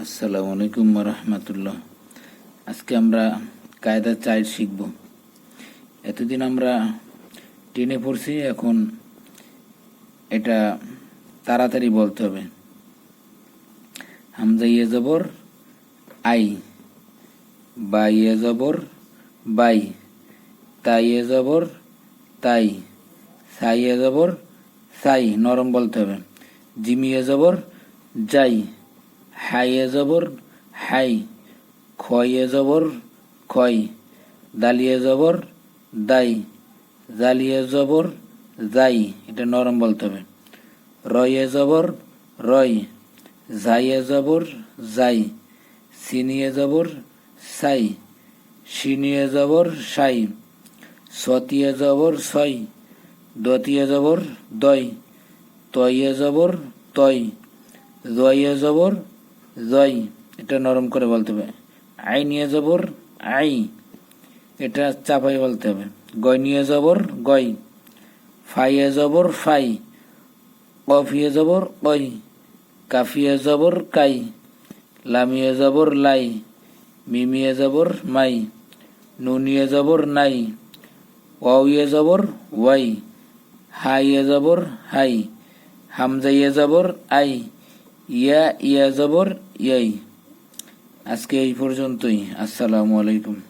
আসসালামু আলাইকুম রহমতুল্লাহ। আজকে আমরা কায়দা চাইল্ড শিখব। এতদিন আমরা টেনে পড়ছি, এখন এটা তাড়াতাড়ি বলতে হবে। হামজা ইয়ে জবর, আই। বা ইয়ে জবর, বাই। তাই ইয়ে জবর, তাই। সাই ইয়ে জবর, সাই। নরম বলতে হবে। জিমিয়ে জবর, যাই। হাইয়ে জবর হাই খয়ে জবর খয় দালিয়ে জবর দাই জালিয়ে জবর যাই এটা নরম বলতে হবে রয়ে জবর রয় জাইয়ে জবর যাই সিনিয়ে জবর সাই সিনিয়ে জবর সাই সতিয়ে জবর ছয় দতিয়ে জবর দয় তয়ে জবর তয় জয়ে জবর জয়, এটা নরম করে বলতে হবে। আই নিয়ে জবর, আই, এটা চাপাই বলতে হবে। গয় নিয়ে জবর, গয় ফাইয়ে জবর, ফাই কফিয়ে জবর কই কাফিয়ে জবর, কাই লামিয়ে জবর, লাই মিমিয়ে জবর, মাই নুনিয়ে জবর, নাই ওয়াউয়ে জবর, ওয়াই হাইয়ে জবর, হাই হামজাইয়ে জবর, আই ইয়া ইয়া জবর ইয়াই। আজকে এই পর্যন্তই। আসসালামু আলাইকুম।